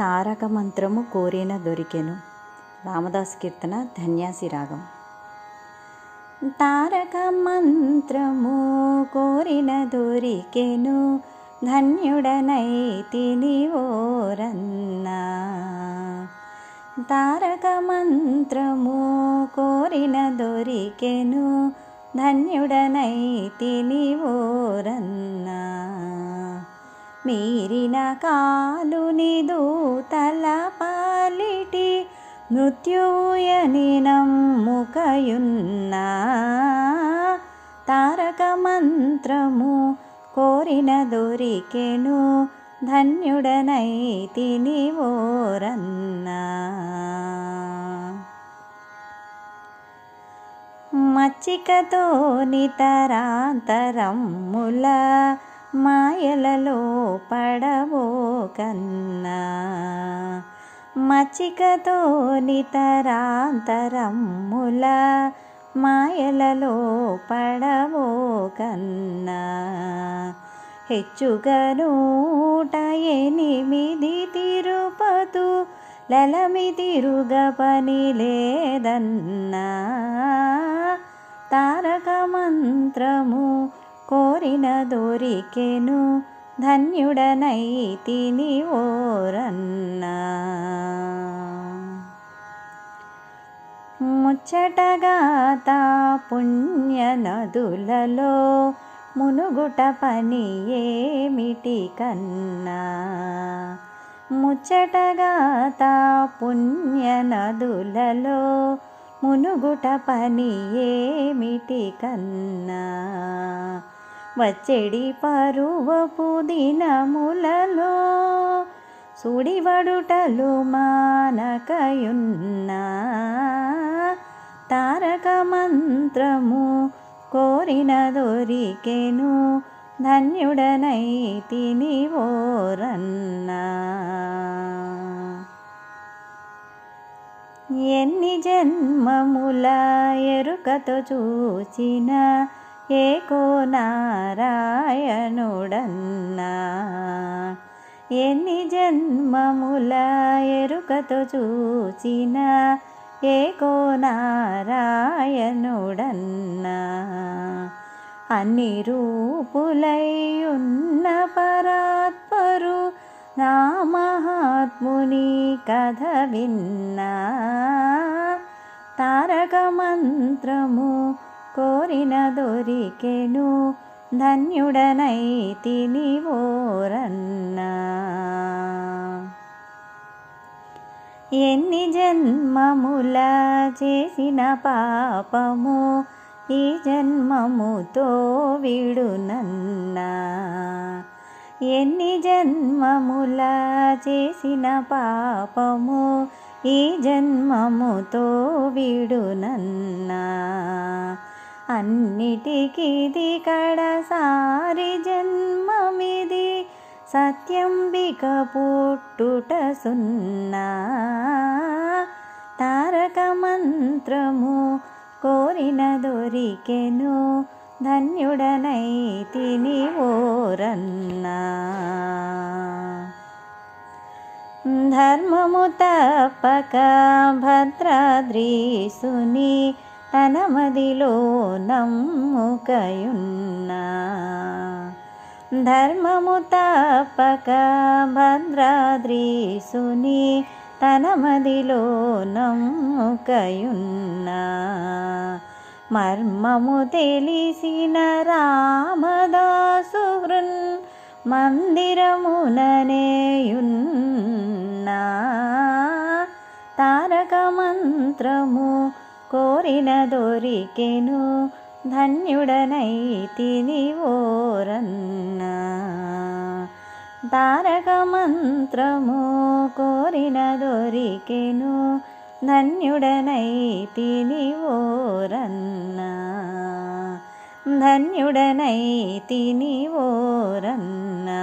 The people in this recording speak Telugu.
తారక మంత్రము కోరిన దొరికెను. రామదాస్ కీర్తన ధన్యాసి రాగం. తారక మంత్రము కోరిన దొరికెను. ధన్యుడనైతిని ఓరన్నా తారక మంత్రము కోరిన దొరికెను. ధన్యుడనైతిని ఓరన్నా మీరిన కాలుని దూతల పాలిటి మృత్యుయని నమ్ముకయున్నా తారక మంత్రము కోరిన దొరికెను ధన్యుడనైతిని ఓరన్నా మచ్చికతో నితరాంతరమ్ముల మాయలలో పడవో కన్నా. మచికతో నితరాంతరమ్ముల మాయలలో పడవో కన్నా. హెచ్చుగా నూట ఎనిమిది తిరుపతు లలమి తిరుగ పని లేదన్నా. తారక మంత్రము కోరిన దొరికెను ధన్యుడనైతిని ఓరన్నా ముచ్చటగా తా పుణ్య నదులలో మునుగుట పని ఏమిటి కన్నా. ముచ్చటగా తా పుణ్య నదులలో మునుగుట పని ఏమిటి కన్నా. వచ్చేడి పరువపు దినములలో సుడివడుటలు మానకయున్నా తారక మంత్రము కోరిన దొరికెను ధన్యుడనైతిని ఓరన్నా. ఎన్ని జన్మముల ఎరుకతో చూచిన ఏకో నారాయణుడన్నా. ఎన్ని జన్మముల ఎరుకతో చూచిన ఏకో నారాయణుడన్నా. అన్ని రూపులైయున్న పరాత్పరు నా మహాత్ముని కథ విన్నా. తారక మంత్రము కోరిన దొరికెను ధన్యుడనైతిని ఓరన్నా ఎన్ని జన్మముల చేసిన పాపము ఈ జన్మముతో విడునన్నా. ఎన్ని జన్మముల చేసిన పాపము ఈ జన్మముతో విడునన్నా. అన్నిటికీది కడసారి జన్మమిది. సత్యంబిక పుట్టుట సున్నా తారక మంత్రము కోరిన దొరికెను. ధన్యుడనైతిని ఓరన్నా ధర్మము తప్పక భద్రాద్రీసుని అనమదిలో నమ్ముకయున్నా ధర్మము తప్పక భద్రాద్రీసుని తనమదిలో నమ్ముకయున్నా మర్మము తెలిసిన రామదాసుహృన్ మందిరముననేయున్నా తారక మంత్రము కోరిన దొరికెను ధన్యుడనైతిని ఓరన్నా తారక మంత్రము కోరిన దొరికెను ధన్యుడనైతిని ఓరన్నా ధన్యుడనైతిని ఓరన్నా